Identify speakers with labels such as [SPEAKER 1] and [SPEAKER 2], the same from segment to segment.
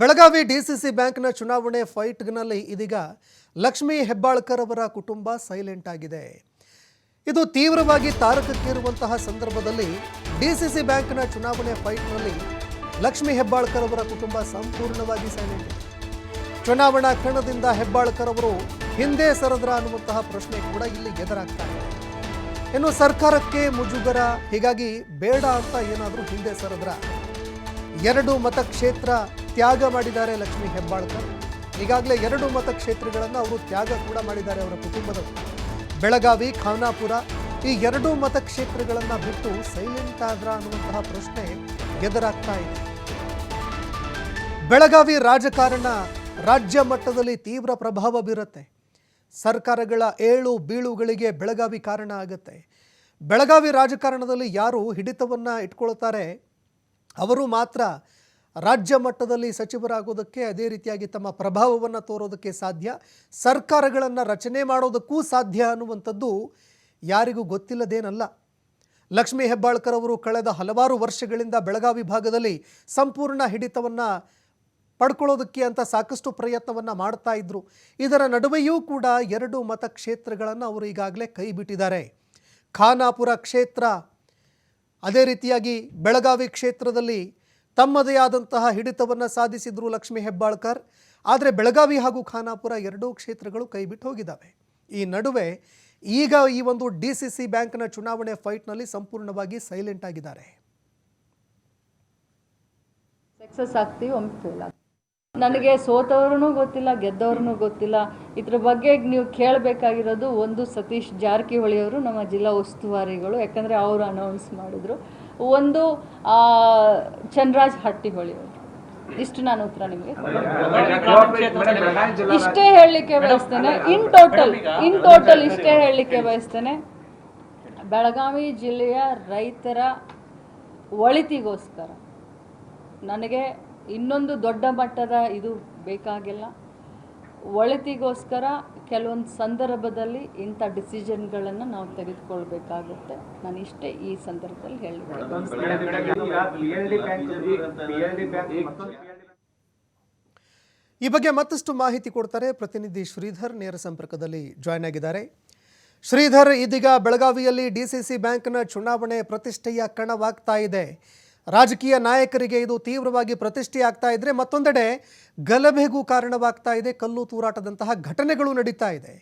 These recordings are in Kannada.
[SPEAKER 1] ಬೆಳಗಾವಿ ಡಿಸಿಸಿ ಬ್ಯಾಂಕ್ನ ಚುನಾವಣೆ ಫೈಟ್ನಲ್ಲಿ ಇದೀಗ ಲಕ್ಷ್ಮೀ ಹೆಬ್ಬಾಳ್ಕರ್ ಅವರ ಕುಟುಂಬ ಸೈಲೆಂಟ್ ಆಗಿದೆ. ಇದು ತೀವ್ರವಾಗಿ ತಾರಕಕ್ಕೇರುವಂತಹ ಸಂದರ್ಭದಲ್ಲಿ ಡಿಸಿಸಿ ಬ್ಯಾಂಕ್ನ ಚುನಾವಣೆ ಫೈಟ್ನಲ್ಲಿ ಲಕ್ಷ್ಮೀ ಹೆಬ್ಬಾಳ್ಕರ್ ಅವರ ಕುಟುಂಬ ಸಂಪೂರ್ಣವಾಗಿ ಸೈಲೆಂಟ್ ಇದೆ ಚುನಾವಣಾ ಕಣದಿಂದ ಹೆಬ್ಬಾಳ್ಕರ್ ಅವರು ಹಿಂದೆ ಸರದ್ರ ಅನ್ನುವಂತಹ ಪ್ರಶ್ನೆ ಕೂಡ ಇಲ್ಲಿ ಎದುರಾಗ್ತಾ ಇದೆ. ಇನ್ನು ಸರ್ಕಾರಕ್ಕೆ ಮುಜುಗರ, ಹೀಗಾಗಿ ಬೇಡ ಅಂತ ಏನಾದರೂ ಹಿಂದೆ ಸರದ್ರ. ಎರಡು ಮತಕ್ಷೇತ್ರ ತ್ಯಾಗ ಮಾಡಿದ್ದಾರೆ ಲಕ್ಷ್ಮಿ ಹೆಬ್ಬಾಳ್ಕರ್. ಈಗಾಗಲೇ ಎರಡು ಮತಕ್ಷೇತ್ರಗಳನ್ನು ಅವರು ತ್ಯಾಗ ಕೂಡ ಮಾಡಿದ್ದಾರೆ ಅವರ ಕುಟುಂಬದವರು. ಬೆಳಗಾವಿ, ಖಾನಾಪುರ ಈ ಎರಡೂ ಮತಕ್ಷೇತ್ರಗಳನ್ನು ಬಿಟ್ಟು ಸೈಲೆಂಟ್ ಆದ್ರ ಅನ್ನುವಂತಹ ಪ್ರಶ್ನೆ ಎದುರಾಗ್ತಾ ಇದೆ. ಬೆಳಗಾವಿ ರಾಜಕಾರಣ ರಾಜ್ಯ ಮಟ್ಟದಲ್ಲಿ ತೀವ್ರ ಪ್ರಭಾವ ಬೀರುತ್ತೆ. ಸರ್ಕಾರಗಳ ಏಳು ಬೀಳುಗಳಿಗೆ ಬೆಳಗಾವಿ ಕಾರಣ ಆಗುತ್ತೆ. ಬೆಳಗಾವಿ ರಾಜಕಾರಣದಲ್ಲಿ ಯಾರು ಹಿಡಿತವನ್ನು ಇಟ್ಕೊಳ್ತಾರೆ, ಅವರು ಮಾತ್ರ ರಾಜ್ಯ ಮಟ್ಟದಲ್ಲಿ ಸಚಿವರಾಗೋದಕ್ಕೆ ಅದೇ ರೀತಿಯಾಗಿ ತಮ್ಮ ಪ್ರಭಾವವನ್ನು ತೋರೋದಕ್ಕೆ ಸಾಧ್ಯ, ಸರ್ಕಾರಗಳನ್ನು ರಚನೆ ಮಾಡೋದಕ್ಕೂ ಸಾಧ್ಯ ಅನ್ನುವಂಥದ್ದು ಯಾರಿಗೂ ಗೊತ್ತಿಲ್ಲದೇನಲ್ಲ. ಲಕ್ಷ್ಮೀ ಹೆಬ್ಬಾಳ್ಕರ್ ಅವರು ಕಳೆದ ಹಲವಾರು ವರ್ಷಗಳಿಂದ ಬೆಳಗಾವಿ ಭಾಗದಲ್ಲಿ ಸಂಪೂರ್ಣ ಹಿಡಿತವನ್ನು ಪಡ್ಕೊಳ್ಳೋದಕ್ಕೆ ಅಂತ ಸಾಕಷ್ಟು ಪ್ರಯತ್ನವನ್ನು ಮಾಡ್ತಾ ಇದ್ರು. ಇದರ ನಡುವೆಯೂ ಕೂಡ ಎರಡು ಮತಕ್ಷೇತ್ರಗಳನ್ನು ಅವರು ಈಗಾಗಲೇ ಕೈ ಬಿಟ್ಟಿದ್ದಾರೆ. ಖಾನಾಪುರ ಕ್ಷೇತ್ರ, ಅದೇ ರೀತಿಯಾಗಿ ಬೆಳಗಾವಿ ಕ್ಷೇತ್ರದಲ್ಲಿ ತಮ್ಮದೇ ಆದಂತಹ ಹಿಡಿತವನ್ನು ಸಾಧಿಸಿದ್ರು ಲಕ್ಷ್ಮೀ ಹೆಬ್ಬಾಳ್ಕರ್. ಆದರೆ ಬೆಳಗಾವಿ ಹಾಗೂ ಖಾನಾಪುರ ಎರಡೂ ಕ್ಷೇತ್ರಗಳು ಕೈಬಿಟ್ಟು ಹೋಗಿದ್ದಾವೆ. ಈ ನಡುವೆ ಈಗ ಈ ಒಂದು ಡಿ ಸಿ ಸಿ ಬ್ಯಾಂಕ್ನ ಚುನಾವಣೆ ಫೈಟ್ನಲ್ಲಿ ಸಂಪೂರ್ಣವಾಗಿ ಸೈಲೆಂಟ್ ಆಗಿದ್ದಾರೆ.
[SPEAKER 2] ಸಕ್ಸಸ್ ಆಗ್ತೀವಿ ನನಗೆ ಸೋತವ್ರೂ ಗೊತ್ತಿಲ್ಲ ಗೆದ್ದವ್ರೂ ಗೊತ್ತಿಲ್ಲ. ಇದ್ರ ಬಗ್ಗೆ ನೀವು ಕೇಳಬೇಕಾಗಿರೋದು ಒಂದು ಸತೀಶ್ ಜಾರಕಿಹೊಳಿ ಅವರು ನಮ್ಮ ಜಿಲ್ಲಾ ಉಸ್ತುವಾರಿಗಳು. ಯಾಕಂದರೆ ಅವರು ಅನೌನ್ಸ್ ಮಾಡಿದ್ರು. ಒಂದು ಆ, ಚನ್ರಾಜ್ ಹಟ್ಟಿಹೊಳಿ ಇಷ್ಟು ನಾನು ಉತ್ತರ ನಿಮಗೆ ಇಷ್ಟೇ ಹೇಳಲಿಕ್ಕೆ ಬಯಸ್ತೇನೆ. ಇನ್ ಟೋಟಲ್ ಇನ್ ಟೋಟಲ್ ಇಷ್ಟೇ ಹೇಳಲಿಕ್ಕೆ ಬಯಸ್ತೇನೆ. ಬೆಳಗಾವಿ ಜಿಲ್ಲೆಯ ರೈತರ ಒಳಿತಿಗೋಸ್ಕರ ನನಗೆ ಇನ್ನೊಂದು ದೊಡ್ಡ ಮಟ್ಟದ ಇದು ಬೇಕಾಗಿಲ್ಲ. ಒಳಿತಿಗೋಸ್ಕರ ಕೆಲವೊಂದು ಸಂದರ್ಭದಲ್ಲಿ ಇಂಥ ಡಿಸಿಷನ್ಗಳನ್ನು ನಾವು ತೆಗೆದುಕೊಳ್ಬೇಕಾಗುತ್ತೆ. ನಾನು ಇಷ್ಟೇ ಈ ಸಂದರ್ಭದಲ್ಲಿ ಹೇಳಲಿಕ್ಕೆ
[SPEAKER 1] ಈ ಬಗ್ಗೆ ಮತ್ತಷ್ಟು ಮಾಹಿತಿ ಕೊಡ್ತಾರೆ ಪ್ರತಿನಿಧಿ ಶ್ರೀಧರ್ ನೇರ ಸಂಪರ್ಕದಲ್ಲಿ ಜಾಯ್ನ್ ಆಗಿದ್ದಾರೆ. ಶ್ರೀಧರ್ ಇದೀಗ ಬೆಳಗಾವಿಯಲ್ಲಿ ಡಿಸಿಸಿ ಸಿ ಸಿ ಬ್ಯಾಂಕ್ನ ಚುನಾವಣೆ ಪ್ರತಿಷ್ಠೆಯ ಕಣವಾಗ್ತಾ ಇದೆ. ರಾಜಕೀಯ ನಾಯಕರಿಗೆ ಇದು ತೀವ್ರವಾಗಿ ಪ್ರತಿಷ್ಠೆಯಾಗ್ತಾ ಇದ್ರೆ ಮತ್ತೊಂದೆಡೆ ಗಲಭೆಗೂ ಕಾರಣವಾಗ್ತಾ ಇದೆ, ಕಲ್ಲು ತೂರಾಟದಂತಹ ಘಟನೆಗಳು ನಡೀತಾ ಇದೆ.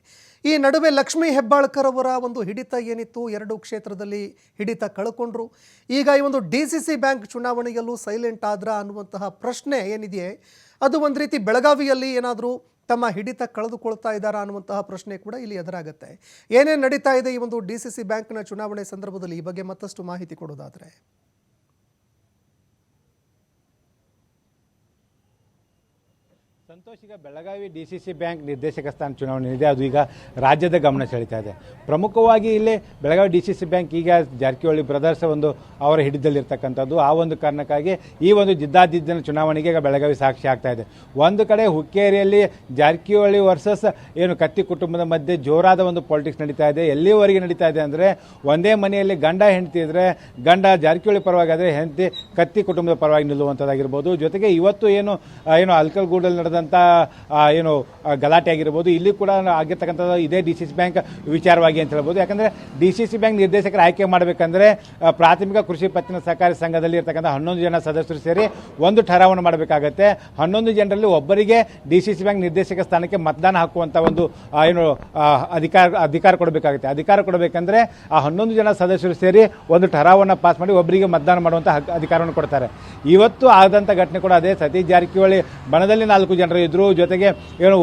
[SPEAKER 1] ಈ ನಡುವೆ ಲಕ್ಷ್ಮೀ ಹೆಬ್ಬಾಳ್ಕರ್ ಅವರ ಒಂದು ಹಿಡಿತ ಏನಿತ್ತು, ಎರಡು ಕ್ಷೇತ್ರದಲ್ಲಿ ಹಿಡಿತ ಕಳ್ಕೊಂಡ್ರು. ಈಗ ಈ ಒಂದು ಡಿ ಸಿ ಸಿ ಬ್ಯಾಂಕ್ ಚುನಾವಣೆಯಲ್ಲೂ ಸೈಲೆಂಟ್ ಆದ್ರ ಅನ್ನುವಂತಹ ಪ್ರಶ್ನೆ ಏನಿದೆಯೇ, ಅದು ಒಂದು ರೀತಿ ಬೆಳಗಾವಿಯಲ್ಲಿ ಏನಾದರೂ ತಮ್ಮ ಹಿಡಿತ ಕಳೆದುಕೊಳ್ತಾ ಇದ್ದಾರಾ ಅನ್ನುವಂತಹ ಪ್ರಶ್ನೆ ಕೂಡ ಇಲ್ಲಿ ಎದುರಾಗುತ್ತೆ. ಏನೇನು ನಡೀತಾ ಇದೆ ಈ ಒಂದು ಡಿ ಸಿ ಸಿ ಬ್ಯಾಂಕ್ನ ಚುನಾವಣೆ ಸಂದರ್ಭದಲ್ಲಿ ಈ ಬಗ್ಗೆ ಮತ್ತಷ್ಟು ಮಾಹಿತಿ ಕೊಡೋದಾದರೆ?
[SPEAKER 3] ಸಂತೋಷ್, ಈಗ Belagavi D C C bank ನಿರ್ದೇಶಕ ಸ್ಥಾನ ಚುನಾವಣೆ ಇದೆ. ಅದು ಈಗ ರಾಜ್ಯದ ಗಮನ ಸೆಳೀತಾ ಇದೆ. ಪ್ರಮುಖವಾಗಿ ಇಲ್ಲಿ Belagavi D C C bank ಈಗ ಜಾರಕಿಹೊಳಿ ಬ್ರದರ್ಸ್ ಒಂದು ಅವರ ಹಿಡಿದಲ್ಲಿರ್ತಕ್ಕಂಥದ್ದು ಆ ಒಂದು ಕಾರಣಕ್ಕಾಗಿ ಈ ಒಂದು ಜಿದ್ದಾದಿದ್ದಿನ ಚುನಾವಣೆಗೆ ಈಗ ಬೆಳಗಾವಿ ಸಾಕ್ಷಿ ಆಗ್ತಾ ಇದೆ. ಒಂದು ಕಡೆ ಹುಕ್ಕೇರಿಯಲ್ಲಿ ಜಾರಕಿಹೊಳಿ ವರ್ಸಸ್ ಏನು ಕತ್ತಿ ಕುಟುಂಬದ ಮಧ್ಯೆ ಜೋರಾದ ಒಂದು ಪಾಲಿಟಿಕ್ಸ್ ನಡೀತಾ ಇದೆ. ಎಲ್ಲಿವರೆಗೆ ನಡೀತಾ ಇದೆ ಅಂದರೆ ಒಂದೇ ಮನೆಯಲ್ಲಿ ಗಂಡ ಹೆಂಡತಿ ಇದ್ದರೆ ಗಂಡ ಜಾರಕಿಹೊಳಿ ಪರವಾಗಿ ಆದರೆ ಹೆಂಡತಿ ಕತ್ತಿ ಕುಟುಂಬದ ಪರವಾಗಿ ನಿಲ್ಲುವಂಥದ್ದಾಗಿರ್ಬೋದು. ಜೊತೆಗೆ ಇವತ್ತು ಏನು ಏನು ಅಲ್ಕಲ್ಗೂಡಲ್ಲಿ ನಡೆದಂಥ ಆ, ಏನು ಗಲಾಟೆ ಆಗಿರ್ಬೋದು ಇಲ್ಲಿ ಕೂಡ ಆಗಿರ್ತಕ್ಕಂಥದ್ದು ಇದೇ ಡಿ ಸಿ ಸಿ ಬ್ಯಾಂಕ್ ವಿಚಾರವಾಗಿ ಅಂತ ಹೇಳ್ಬೋದು. ಯಾಕಂದರೆ ಡಿ ಸಿ ಸಿ ಬ್ಯಾಂಕ್ ನಿರ್ದೇಶಕರ ಆಯ್ಕೆ ಮಾಡಬೇಕಂದ್ರೆ ಪ್ರಾಥಮಿಕ ಕೃಷಿ ಪತ್ತಿನ ಸಹಕಾರಿ ಸಂಘದಲ್ಲಿ ಇರ್ತಕ್ಕಂಥ ಹನ್ನೊಂದು ಜನ ಸದಸ್ಯರು ಸೇರಿ ಒಂದು ಠರಾವಣೆ ಮಾಡಬೇಕಾಗತ್ತೆ. ಹನ್ನೊಂದು ಜನರಲ್ಲಿ ಒಬ್ಬರಿಗೆ ಡಿ ಸಿ ಸಿ ಬ್ಯಾಂಕ್ ನಿರ್ದೇಶಕ ಸ್ಥಾನಕ್ಕೆ ಮತದಾನ ಹಾಕುವಂಥ ಒಂದು ಏನು ಅಧಿಕಾರ ಅಧಿಕಾರ ಕೊಡಬೇಕಾಗುತ್ತೆ. ಅಧಿಕಾರ ಕೊಡಬೇಕಂದ್ರೆ ಆ ಹನ್ನೊಂದು ಜನ ಸದಸ್ಯರು ಸೇರಿ ಒಂದು ಠರಾವನ್ನ ಪಾಸ್ ಮಾಡಿ ಒಬ್ಬರಿಗೆ ಮತದಾನ ಮಾಡುವಂಥ ಅಧಿಕಾರವನ್ನು ಕೊಡ್ತಾರೆ. ಇವತ್ತು ಆದಂಥ ಘಟನೆ ಕೂಡ ಅದೇ. ಸತೀಶ್ ಜಾರಕಿಹೊಳಿ ಬಣದಲ್ಲಿ ನಾಲ್ಕು ಜನರು ಇದ್ರು. ಜೊತೆಗೆ ಏನು,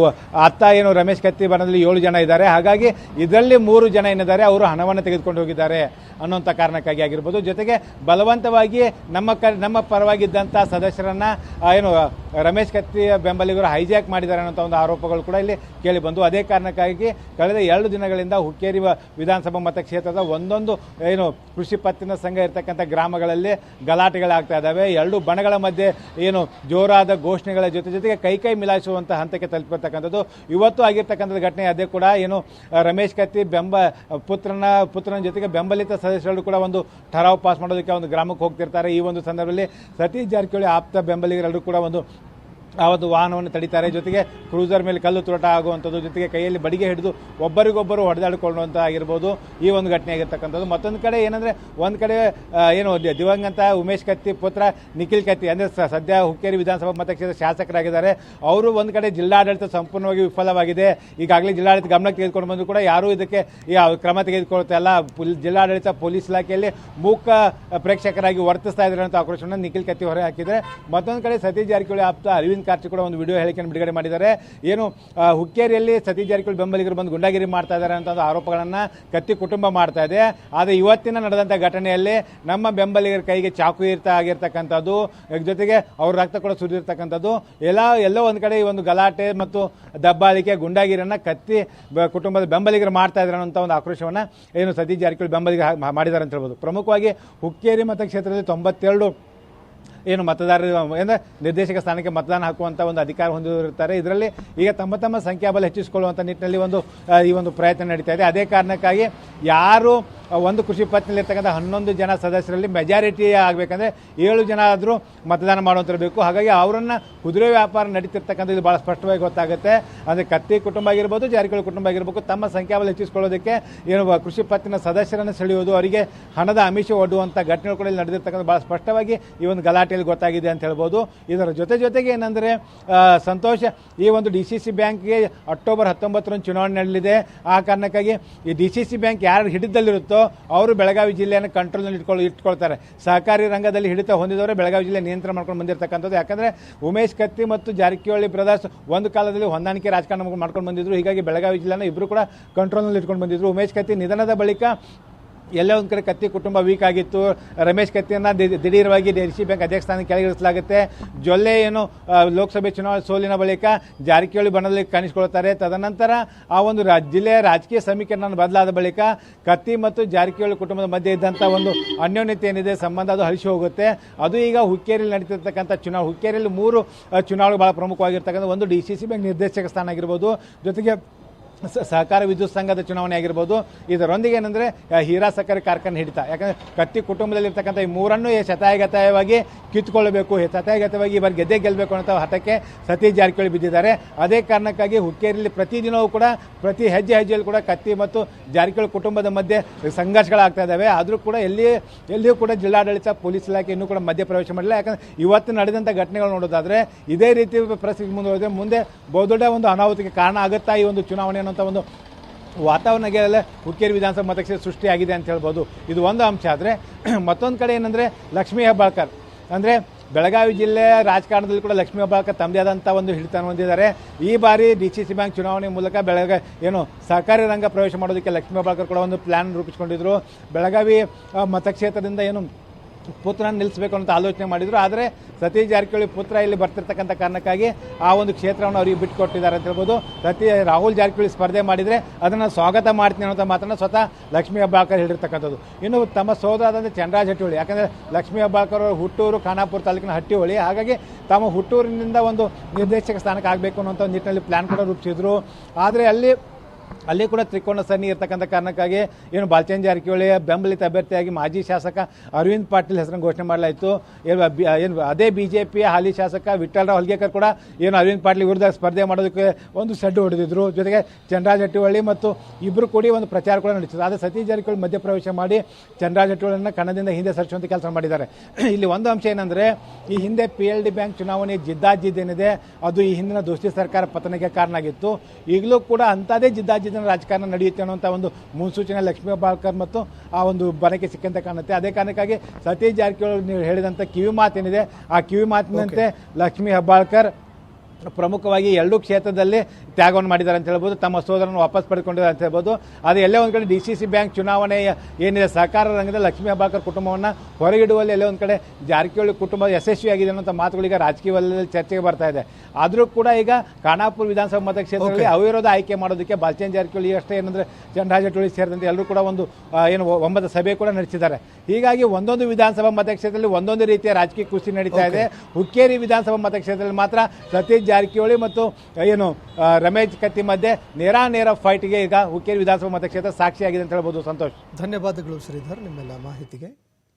[SPEAKER 3] ಅತ್ತ ಏನು ರಮೇಶ್ ಕತ್ತಿ ಬಣದಲ್ಲಿ ಏಳು ಜನ ಇದ್ದಾರೆ. ಹಾಗಾಗಿ ಇದರಲ್ಲಿ ಮೂರು ಜನ ಏನಿದ್ದಾರೆ, ಅವರು ಹಣವನ್ನು ತೆಗೆದುಕೊಂಡು ಹೋಗಿದ್ದಾರೆ ಅನ್ನೋಂಥ ಕಾರಣಕ್ಕಾಗಿ ಆಗಿರ್ಬೋದು. ಜೊತೆಗೆ ಬಲವಂತವಾಗಿ ನಮ್ಮ ಕ, ನಮ್ಮ ಪರವಾಗಿದ್ದಂಥ ಸದಸ್ಯರನ್ನು ಏನು ರಮೇಶ್ ಕತ್ತಿ ಬೆಂಬಲಿಗರು ಹೈಜಾಕ್ ಮಾಡಿದ್ದಾರೆ ಅನ್ನೋಂಥ ಒಂದು ಆರೋಪಗಳು ಕೂಡ ಇಲ್ಲಿ ಕೇಳಿ ಬಂದು ಅದೇ ಕಾರಣಕ್ಕಾಗಿ ಕಳೆದ ಎರಡು ದಿನಗಳಿಂದ ಹುಕ್ಕೇರಿ ವಿಧಾನಸಭಾ ಮತಕ್ಷೇತ್ರದ ಒಂದೊಂದು, ಏನು, ಕೃಷಿ ಪತ್ತಿನ ಸಂಘ ಇರತಕ್ಕಂಥ ಗ್ರಾಮಗಳಲ್ಲಿ ಗಲಾಟೆಗಳಾಗ್ತಾ ಇದ್ದಾವೆ. ಎರಡು ಬಣಗಳ ಮಧ್ಯೆ, ಏನು, ಜೋರಾದ ಘೋಷಣೆಗಳ ಜೊತೆ ಜೊತೆಗೆ ಕೈ ಕೈ ಮಿಲಾಯಿಸುವಂಥ ಹಂತಕ್ಕೆ ತಲುಪಿರ್ತಕ್ಕಂಥದ್ದು. ಇವತ್ತು ಆಗಿರ್ತಕ್ಕಂಥದ್ದು ಘಟನೆ, ಅದೇ ಕೂಡ, ಏನು, ರಮೇಶ್ ಕತ್ತಿ ಬೆಂಬ, ಪುತ್ರನ ಪುತ್ರನ ಜೊತೆಗೆ ಬೆಂಬಲಿತ ಸದಸ್ಯರು ಕೂಡ ಒಂದು ಠರಾವ್ ಪಾಸ್ ಮಾಡೋದಕ್ಕೆ ಒಂದು ಗ್ರಾಮಕ್ಕೆ ಹೋಗ್ತಿರ್ತಾರೆ. ಈ ಒಂದು ಸಂದರ್ಭದಲ್ಲಿ ಸತೀಶ್ ಜಾರಕಿಹೊಳಿ ಆಪ್ತ ಬೆಂಬಲಿಗರೆಲ್ಲರೂ ಕೂಡ ಒಂದು ಆ ಒಂದು ವಾಹನವನ್ನು ತಡಿತಾರೆ. ಜೊತೆಗೆ ಕ್ರೂಸರ್ ಮೇಲೆ ಕಲ್ಲು ತೂರಾಟ ಆಗುವಂಥದ್ದು, ಜೊತೆಗೆ ಕೈಯಲ್ಲಿ ಬಡಿಗೆ ಹಿಡಿದು ಒಬ್ಬರಿಗೊಬ್ಬರು ಹೊಡೆದಾಡಿಕೊಳ್ಳುವಂಥ ಆಗಿರ್ಬೋದು ಈ ಒಂದು ಘಟನೆ ಆಗಿರ್ತಕ್ಕಂಥದ್ದು. ಮತ್ತೊಂದು ಕಡೆ ಏನಂದರೆ, ಒಂದು ಕಡೆ ಏನು ದಿವಂಗತ ಉಮೇಶ್ ಕತ್ತಿ ಪುತ್ರ ನಿಖಿಲ್ ಕತ್ತಿ, ಅಂದರೆ ಸದ್ಯ ಹುಕ್ಕೇರಿ ವಿಧಾನಸಭಾ ಮತಕ್ಷೇತ್ರದ ಶಾಸಕರಾಗಿದ್ದಾರೆ. ಅವರು ಒಂದು ಕಡೆ ಜಿಲ್ಲಾಡಳಿತ ಸಂಪೂರ್ಣವಾಗಿ ವಿಫಲವಾಗಿದೆ. ಈಗಾಗಲೇ ಜಿಲ್ಲಾಡಳಿತ ಗಮನಕ್ಕೆ ತೆಗೆದುಕೊಂಡು ಬಂದರೂ ಕೂಡ ಯಾರೂ ಇದಕ್ಕೆ ಕ್ರಮ ತೆಗೆದುಕೊಳ್ತಾ ಇಲ್ಲ ಜಿಲ್ಲಾಡಳಿತ, ಪೊಲೀಸ್ ಇಲಾಖೆಯಲ್ಲಿ ಮೂಕ ಪ್ರೇಕ್ಷಕರಾಗಿ ವರ್ತಿಸ್ತಾ ಇದ್ದಾರೆ ಅಂತ ಆಕ್ರೋಶವನ್ನು ನಿಖಿಲ್ ಕತ್ತಿ ಹೊರ ಹಾಕಿದರೆ ಮತ್ತೊಂದು ಕಡೆ ಸತೀಶ್ ಜಾರಕಿಹೊಳಿ ಆಪ್ತ ಅರವಿಂದ್ ಕಾರ್ಚಿ ಕೂಡ ಒಂದು ವಿಡಿಯೋ ಹೇಳಿಕೆಯನ್ನು ಬಿಡುಗಡೆ ಮಾಡಿದ್ದಾರೆ. ಏನು ಹುಕ್ಕೇರಿಯಲ್ಲಿ ಸತೀಶ್ ಜಾರಕಿಹೊಳಿ ಬೆಂಬಲಿಗರು ಬಂದು ಗುಂಡಾಗಿರಿ ಮಾಡ್ತಾ ಇದ್ದಾರೆ ಅಂತ ಆರೋಪಗಳನ್ನು ಕತ್ತಿ ಕುಟುಂಬ ಮಾಡ್ತಾ ಇದೆ. ಆದರೆ ಇವತ್ತಿನ ನಡೆದಂಥ ಘಟನೆಯಲ್ಲಿ ನಮ್ಮ ಬೆಂಬಲಿಗರ ಕೈಗೆ ಚಾಕು ಇರ್ತಾ ಆಗಿರ್ತಕ್ಕಂಥದ್ದು ಜೊತೆಗೆ ಅವ್ರ ರಕ್ತ ಕೂಡ ಸುರಿದಿರ್ತಕ್ಕಂಥದ್ದು. ಎಲ್ಲ, ಎಲ್ಲೋ ಒಂದು ಕಡೆ ಈ ಒಂದು ಗಲಾಟೆ ಮತ್ತು ದಬ್ಬಾಳಿಕೆ ಗುಂಡಾಗಿರನ್ನು ಕತ್ತಿ ಕುಟುಂಬದ ಬೆಂಬಲಿಗರು ಮಾಡ್ತಾ ಇದ್ದಾರೆ ಅನ್ನೋಂಥ ಒಂದು ಆಕ್ರೋಶವನ್ನು ಏನು ಸತೀಶ್ ಜಾರಕಿಹೊಳಿ ಬೆಂಬಲಿಗರು ಮಾಡಿದ್ದಾರೆ ಅಂತ ಹೇಳ್ಬೋದು. ಪ್ರಮುಖವಾಗಿ ಹುಕ್ಕೇರಿ ಮತಕ್ಷೇತ್ರದಲ್ಲಿ ತೊಂಬತ್ತೆರಡು ಏನು ಮತದಾರರು ಅಂದರೆ ನಿರ್ದೇಶಕ ಸ್ಥಾನಕ್ಕೆ ಮತದಾನ ಹಾಕುವಂಥ ಒಂದು ಅಧಿಕಾರ ಹೊಂದಿರುತ್ತಾರೆ. ಇದರಲ್ಲಿ ಈಗ ತಮ್ಮ ತಮ್ಮ ಸಂಖ್ಯಾಬಲ ಹೆಚ್ಚಿಸಿಕೊಳ್ಳುವಂಥ ನಿಟ್ಟಿನಲ್ಲಿ ಒಂದು ಈ ಒಂದು ಪ್ರಯತ್ನ ನಡೀತಾ ಇದೆ. ಅದೇ ಕಾರಣಕ್ಕಾಗಿ ಯಾರು ಒಂದು ಕೃಷಿ ಪತ್ನಿಯಲ್ಲಿರ್ತಕ್ಕಂಥ ಹನ್ನೊಂದು ಜನ ಸದಸ್ಯರಲ್ಲಿ ಮೆಜಾರಿಟಿ ಆಗಬೇಕಂದ್ರೆ ಏಳು ಜನ ಆದರೂ ಮತದಾನ ಮಾಡುವಂತಿರಬೇಕು ಹಾಗಾಗಿ ಅವರನ್ನು ಕುದುರೆ ವ್ಯಾಪಾರ ನಡೀತಿರ್ತಕ್ಕಂಥ ಇದು ಭಾಳ ಸ್ಪಷ್ಟವಾಗಿ ಗೊತ್ತಾಗುತ್ತೆ. ಅಂದರೆ ಕತ್ತಿ ಕುಟುಂಬ ಆಗಿರ್ಬೋದು, ಜಾರಕಿಹೊಳಿ ಕುಟುಂಬ ಆಗಿರ್ಬೇಕು ತಮ್ಮ ಸಂಖ್ಯಾಬಲ ಹೆಚ್ಚಿಸ್ಕೊಳ್ಳೋದಕ್ಕೆ ಏನು ಕೃಷಿ ಪತ್ತಿನ ಸದಸ್ಯರನ್ನು ಸೆಳೆಯೋದು ಅವರಿಗೆ ಹಣದ ಆಮಿಷ ಒಡ್ಡುವಂಥ ಘಟನೆಗಳು ಕೂಡ ಇಲ್ಲಿ ನಡೆದಿರ್ತಕ್ಕಂಥ ಭಾಳ ಸ್ಪಷ್ಟವಾಗಿ ಈ ಒಂದು ಗಲಾಟೆಯಲ್ಲಿ ಗೊತ್ತಾಗಿದೆ ಅಂತ ಹೇಳ್ಬೋದು. ಇದರ ಜೊತೆ ಜೊತೆಗೆ ಏನಂದರೆ ಸಂತೋಷ, ಈ ಒಂದು ಡಿ ಸಿ ಸಿ ಬ್ಯಾಂಕ್ಗೆ ಅಕ್ಟೋಬರ್ ಹತ್ತೊಂಬತ್ತರಂದು ಚುನಾವಣೆ ನಡೆಯಲಿದೆ ಆ ಕಾರಣಕ್ಕಾಗಿ ಈ ಡಿ ಸಿ ಸಿ ಬ್ಯಾಂಕ್ ಯಾರು ಅವರು ಬೆಳಗಾವಿ ಜಿಲ್ಲೆಯನ್ನು ಕಂಟ್ರೋಲ್ನಲ್ಲಿ ಇಟ್ಕೊಳ್ಳಿ, ಇಟ್ಕೊಳ್ತಾರೆ. ಸಹಕಾರಿ ರಂಗದಲ್ಲಿ ಹಿಡಿತ ಹೊಂದಿದವರೇ ಬೆಳಗಾವಿ ಜಿಲ್ಲೆ ನಿಯಂತ್ರಣ ಮಾಡ್ಕೊಂಡು ಬಂದಿರತಕ್ಕಂಥದ್ದು. ಯಾಕಂದರೆ ಉಮೇಶ್ ಕತ್ತಿ ಮತ್ತು ಜಾರಕಿಹೊಳಿ ಬ್ರದರ್ಸ್ ಒಂದು ಕಾಲದಲ್ಲಿ ಹೊಂದಾಣಿಕೆ ರಾಜಕಾರಣ ಮಾಡ್ಕೊಂಡು ಬಂದಿದ್ರು. ಹೀಗಾಗಿ ಬೆಳಗಾವಿ ಜಿಲ್ಲೆನ ಇಬ್ಬರು ಕೂಡ ಕಂಟ್ರೋಲ್ನಲ್ಲಿ ಇಟ್ಕೊಂಡು ಬಂದಿದ್ರು. ಉಮೇಶ್ ಕತ್ತಿ ನಿಧನದ ಬಳಿಕ ಎಲ್ಲೋ ಒಂದು ಕಡೆ ಕತ್ತಿ ಕುಟುಂಬ ವೀಕ್ ಆಗಿತ್ತು. ರಮೇಶ್ ಕತ್ತಿಯನ್ನು ದಿಢೀರವಾಗಿ ಡಿ ಸಿ ಬ್ಯಾಂಕ್ ಅಧ್ಯಕ್ಷ ಸ್ಥಾನಕ್ಕೆ ಕೆಳಗಿಳಿಸಲಾಗುತ್ತೆ. ಜೊಲ್ಲೆ ಏನು ಲೋಕಸಭೆ ಚುನಾವಣೆ ಸೋಲಿನ ಬಳಿಕ ಜಾರಕಿಹೊಳಿ ಬಣ್ಣದಲ್ಲಿ ಕಾಣಿಸಿಕೊಳ್ತಾರೆ ತದನಂತರ ಆ ಒಂದು ಜಿಲ್ಲೆಯ ರಾಜಕೀಯ ಸಮೀಕರಣ ಬದಲಾದ ಬಳಿಕ ಕತ್ತಿ ಮತ್ತು ಜಾರಕಿಹೊಳಿ ಕುಟುಂಬದ ಮಧ್ಯೆ ಇದ್ದಂಥ ಒಂದು ಅನ್ಯೋನ್ಯತೆ ಏನಿದೆ, ಸಂಬಂಧ ಅದು ಹರಿಸಿ ಹೋಗುತ್ತೆ. ಅದು ಈಗ ಹುಕ್ಕೇರಿಯಲ್ಲಿ ನಡೀತಿರ್ತಕ್ಕಂಥ ಚುನಾವಣೆ ಹುಕ್ಕೇರಿಯಲ್ಲಿ ಮೂರು ಚುನಾವಣೆ ಭಾಳ ಪ್ರಮುಖವಾಗಿರ್ತಕ್ಕಂಥ ಒಂದು ಡಿ, ಸಿ ಸಿ ಬ್ಯಾಂಕ್ ನಿರ್ದೇಶಕ ಸ್ಥಾನ ಆಗಿರ್ಬೋದು. ಜೊತೆಗೆ ಸಹಕಾರ ವಿದ್ಯುತ್ ಸಂಘದ ಚುನಾವಣೆ ಆಗಿರ್ಬೋದು. ಇದರೊಂದಿಗೆ ಏನಂದರೆ ಹೀರಾ ಸಕ್ಕರೆ ಕಾರ್ಖಾನೆ ಹಿಡಿತ. ಯಾಕಂದರೆ ಕತ್ತಿ ಕುಟುಂಬದಲ್ಲಿರ್ತಕ್ಕಂಥ ಈ ಮೂರನ್ನು ಶತಾಯಗತಾಯವಾಗಿ ಕಿತ್ಕೊಳ್ಳಬೇಕು ಶತಾಯಗತವಾಗಿ ಇವರು ಗೆದ್ದೆ ಗೆಲ್ಲಬೇಕು ಅನ್ನೋ ಹಠಕ್ಕೆ ಸತೀಶ್ ಜಾರಕಿಹೊಳಿ ಬಿದ್ದಿದ್ದಾರೆ. ಅದೇ ಕಾರಣಕ್ಕಾಗಿ ಹುಕ್ಕೇರಿಯಲ್ಲಿ ಪ್ರತಿದಿನವೂ ಕೂಡ, ಪ್ರತಿ ಹೆಜ್ಜೆ ಹೆಜ್ಜೆಯಲ್ಲಿ ಕೂಡ ಕತ್ತಿ ಮತ್ತು ಜಾರಕಿಹೊಳಿ ಕುಟುಂಬದ ಮಧ್ಯೆ ಸಂಘರ್ಷಗಳಾಗ್ತಾ ಇದ್ದಾವೆ. ಆದರೂ ಕೂಡ ಎಲ್ಲಿ, ಎಲ್ಲಿಯೂ ಕೂಡ ಜಿಲ್ಲಾಡಳಿತ, ಪೊಲೀಸ್ ಇಲಾಖೆ ಇನ್ನೂ ಕೂಡ ಮಧ್ಯಪ್ರವೇಶ ಮಾಡಿಲ್ಲ. ಯಾಕಂದರೆ ಇವತ್ತು ನಡೆದಂಥ ಘಟನೆಗಳು ನೋಡೋದಾದರೆ, ಇದೇ ರೀತಿ ಪರಿಸ್ಥಿತಿ ಮುಂದುವರೆದ್ರೆ ಮುಂದೆ ಬಹುದೊಡ್ಡ ಒಂದು ಅನಾಹುತಕ್ಕೆ ಕಾರಣ ಆಗುತ್ತಾ ಈ ಒಂದು ಚುನಾವಣೆ ಅನ್ನೋಂಥ ಒಂದು ವಾತಾವರಣಗೆಲ್ಲ ಹುಕ್ಕೇರಿ ವಿಧಾನಸಭಾ ಮತಕ್ಷೇತ್ರ ಸೃಷ್ಟಿಯಾಗಿದೆ ಅಂತ ಹೇಳ್ಬೋದು. ಇದು ಒಂದು ಅಂಶ. ಆದರೆ ಮತ್ತೊಂದು ಕಡೆ ಏನಂದರೆ ಲಕ್ಷ್ಮೀ ಹೆಬ್ಬಾಳ್ಕರ್. ಅಂದರೆ ಬೆಳಗಾವಿ ಜಿಲ್ಲೆ ರಾಜಕಾರಣದಲ್ಲಿ ಕೂಡ ಲಕ್ಷ್ಮೀ ಹೆಬ್ಬಾಳ್ಕರ್ ತಮ್ಮದೇ ಆದಂಥ ಒಂದು ಹಿಡಿತನ ಹೊಂದಿದ್ದಾರೆ. ಈ ಬಾರಿ ಡಿ ಸಿ ಸಿ ಬ್ಯಾಂಕ್ ಚುನಾವಣೆ ಮೂಲಕ ಬೆಳಗ, ಏನು ಸಹಕಾರಿ ರಂಗ ಪ್ರವೇಶ ಮಾಡೋದಕ್ಕೆ ಲಕ್ಷ್ಮೀ ಹೆಬ್ಬಾಳ್ಕರ್ ಕೂಡ ಒಂದು ಪ್ಲ್ಯಾನ್ ರೂಪಿಸಿಕೊಂಡಿದ್ರು. ಬೆಳಗಾವಿ ಮತಕ್ಷೇತ್ರದಿಂದ ಏನು ಪುತ್ರನ ನಿಲ್ಲಿಸಬೇಕು ಅಂತ ಆಲೋಚನೆ ಮಾಡಿದರು. ಆದರೆ ಸತೀಶ್ ಜಾರಕಿಹೊಳಿ ಪುತ್ರ ಇಲ್ಲಿ ಬರ್ತಿರ್ತಕ್ಕಂಥ ಕಾರಣಕ್ಕಾಗಿ ಆ ಒಂದು ಕ್ಷೇತ್ರವನ್ನು ಅವರಿಗೆ ಬಿಟ್ಟುಕೊಟ್ಟಿದ್ದಾರೆ ಅಂತ ಹೇಳ್ಬೋದು. ಸತೀ ರಾಹುಲ್ ಜಾರಕಿಹೊಳಿ ಸ್ಪರ್ಧೆ ಮಾಡಿದರೆ ಅದನ್ನು ಸ್ವಾಗತ ಮಾಡ್ತೀನಿ ಅನ್ನೋಂಥ ಮಾತನ್ನು ಸ್ವತಃ ಲಕ್ಷ್ಮೀ ಹೆಬ್ಬಾಳ್ಕರ್ ಹೇಳಿರ್ತಕ್ಕಂಥದ್ದು. ಇನ್ನು ತಮ್ಮ ಸೋದರಾದಂಥ ಚಂದ್ರಾಜ್ ಹಟ್ಟಿಹೊಳಿ ಯಾಕಂದರೆ ಲಕ್ಷ್ಮೀ ಹೆಬ್ಬಾಳ್ಕರ್ ಅವರು ಹುಟ್ಟೂರು ಖಾನಾಪುರ ತಾಲೂಕಿನ ಹಟ್ಟಿಹೊಳಿ, ಹಾಗಾಗಿ ತಮ್ಮ ಹುಟ್ಟೂರಿನಿಂದ ಒಂದು ನಿರ್ದೇಶಕ ಸ್ಥಾನಕ್ಕೆ ಆಗಬೇಕು ಅನ್ನೋಂಥ ನಿಟ್ಟಿನಲ್ಲಿ ಪ್ಲ್ಯಾನ್ ಕೂಡ ರೂಪಿಸಿದ್ರು. ಆದರೆ ಅಲ್ಲಿ ಅಲ್ಲಿ ಕೂಡ ತ್ರಿಕೋನ ಸರಣಿ ಇರತಕ್ಕಂಥ ಕಾರಣಕ್ಕಾಗಿ ಏನು ಬಾಲಚಂದ್ರ ಜಾರಕಿಹೊಳಿ, ಬೆಂಬಲಿತ ಅಭ್ಯರ್ಥಿಯಾಗಿ ಮಾಜಿ ಶಾಸಕ ಅರವಿಂದ್ ಪಾಟೀಲ್ ಹೆಸರನ್ನು ಘೋಷಣೆ ಮಾಡಲಾಯಿತು. ಏನು ಅದೇ ಬಿ ಜೆ ಪಿಯ ಹಾಲಿ ಶಾಸಕ ವಿಠ್ಠಲರಾವ್ ಹೊಲ್ಗೇಕರ್ ಕೂಡ ಏನು ಅರವಿಂದ್ ಪಾಟೀಲ್ ವಿರುದ್ಧ ಸ್ಪರ್ಧೆ ಮಾಡೋದಕ್ಕೆ ಒಂದು ಸಡ್ಡು ಹೊಡೆದಿದ್ರು. ಜೊತೆಗೆ ಚಂದ್ರರಾಜ್ ಜಟ್ಟಿಹೊಳಿ ಮತ್ತು ಇಬ್ಬರು ಕೂಡಿ ಒಂದು ಪ್ರಚಾರ ಕೂಡ ನಡೆಸಿದ್ರು. ಆದರೆ ಸತೀಶ್ ಜಾರಕಿಹೊಳಿ ಮಧ್ಯಪ್ರವೇಶ ಮಾಡಿ ಚಂದ್ರರಾಜ್ ಜಟ್ಟಿಹೊಳಿಯನ್ನು ಕಣದಿಂದ ಹಿಂದೆ ಸರಿಸುವಂಥ ಕೆಲಸ ಮಾಡಿದ್ದಾರೆ. ಇಲ್ಲಿ ಒಂದು ಅಂಶ ಏನಂದರೆ, ಈ ಹಿಂದೆ ಪಿ ಎಲ್ ಡಿ ಬ್ಯಾಂಕ್ ಚುನಾವಣೆ ಜಿದ್ದಾಜಿದ್ದೇನಿದೆ, ಅದು ಈ ಹಿಂದಿನ ದೋಸ್ತಿ ಸರ್ಕಾರ ಪತನಕ್ಕೆ ಕಾರಣ ಆಗಿತ್ತು. ಈಗಲೂ ಕೂಡ ಅಂಥದೇ ಜಿದ್ದಾಜಿದ್ದಿನ ರಾಜಕಾರಣ ನಡೆಯುತ್ತೆ ಅನ್ನೋಂಥ ಒಂದು ಮುನ್ಸೂಚನೆ ಲಕ್ಷ್ಮೀ ಬಾಳ್ಕರ್ ಮತ್ತು ಆ ಒಂದು ಬನಕ್ಕೆ ಸಿಕ್ಕಂತ ಕಾಣುತ್ತೆ. ಅದೇ ಕಾರಣಕ್ಕಾಗಿ ಸತೀಶ್ ಜಾರಕಿಹೊಳಿ ನೀವು ಹೇಳಿದಂಥ ಕಿವಿ ಮಾತೇನಿದೆ. ಆ ಕಿವಿ ಮಾತಿನಂತೆ ಲಕ್ಷ್ಮೀ ಹೆಬ್ಬಾಳ್ಕರ್ ಪ್ರಮುಖವಾಗಿ ಎರಡೂ ಕ್ಷೇತ್ರದಲ್ಲಿ ತ್ಯಾಗವನ್ನು ಮಾಡಿದ್ದಾರೆ ಅಂತ ಹೇಳ್ಬೋದು. ತಮ್ಮ ಸೋದರನ್ನು ವಾಪಸ್ ಪಡೆದುಕೊಂಡಿದ್ದಾರೆ ಅಂತ ಹೇಳ್ಬೋದು. ಅದು ಎಲ್ಲೇ ಒಂದು ಕಡೆ ಡಿ ಸಿ ಸಿ ಬ್ಯಾಂಕ್ ಚುನಾವಣೆ ಏನಿದೆ ಸಹಕಾರ ರಂಗದ ಲಕ್ಷ್ಮೀ ಅಬ್ಬಾಕರ್ ಕುಟುಂಬವನ್ನು ಹೊರಗಿಡುವಲ್ಲಿ ಎಲ್ಲೇ ಒಂದು ಕಡೆ ಜಾರಕಿಹೊಳಿ ಕುಟುಂಬ ಯಶಸ್ವಿಯಾಗಿದೆ ಅನ್ನೋಂಥ ಮಾತುಗಳೀಗ ರಾಜಕೀಯ ವಲಯದಲ್ಲಿ ಚರ್ಚೆಗೆ ಬರ್ತಾ ಇದೆ. ಆದರೂ ಕೂಡ ಈಗ ಖಾನಾಪುರ ವಿಧಾನಸಭಾ ಮತಕ್ಷೇತ್ರದಲ್ಲಿ ಅವಿರೋಧ ಆಯ್ಕೆ ಮಾಡೋದಕ್ಕೆ ಬಾಲ್ಚನ್ ಜಾರಕಿಹೊಳಿ ಅಷ್ಟೇ ಏನಂದರೆ ಚಂದ್ರರಾಜ್ ಹಟ್ಟಿಹೊಳಿ ಸೇರಿದಂತೆ ಎಲ್ಲರೂ ಕೂಡ ಒಂದು ಏನು ಒಂಬತ್ತು ಸಭೆ ಕೂಡ ನಡೆಸಿದ್ದಾರೆ. ಹೀಗಾಗಿ ಒಂದೊಂದು ವಿಧಾನಸಭಾ ಮತಕ್ಷೇತ್ರದಲ್ಲಿ ಒಂದೊಂದು ರೀತಿಯ ರಾಜಕೀಯ ಕುಸ್ತಿ ನಡೀತಾ ಇದೆ. ಹುಕ್ಕೇರಿ ವಿಧಾನಸಭಾ ಮತಕ್ಷೇತ್ರದಲ್ಲಿ ಮಾತ್ರ ಸತೀಶ್ ಜಾರಕಿಹೊಳಿ ಮತ್ತು ಏನು ರಮೇಶ್ ಕತ್ತಿ ಮಧ್ಯೆ ನೇರ ಫೈಟ್ಗೆ ಈಗ ಹುಕ್ಕೇರಿ ವಿಧಾನಸಭಾ ಮತಕ್ಷೇತ್ರ ಸಾಕ್ಷಿಯಾಗಿದೆ ಅಂತ ಹೇಳ್ಬೋದು ಸಂತೋಷ್.
[SPEAKER 1] ಧನ್ಯವಾದಗಳು ಶ್ರೀಧರ್, ನಿಮ್ಮೆಲ್ಲ ಮಾಹಿತಿಗೆ.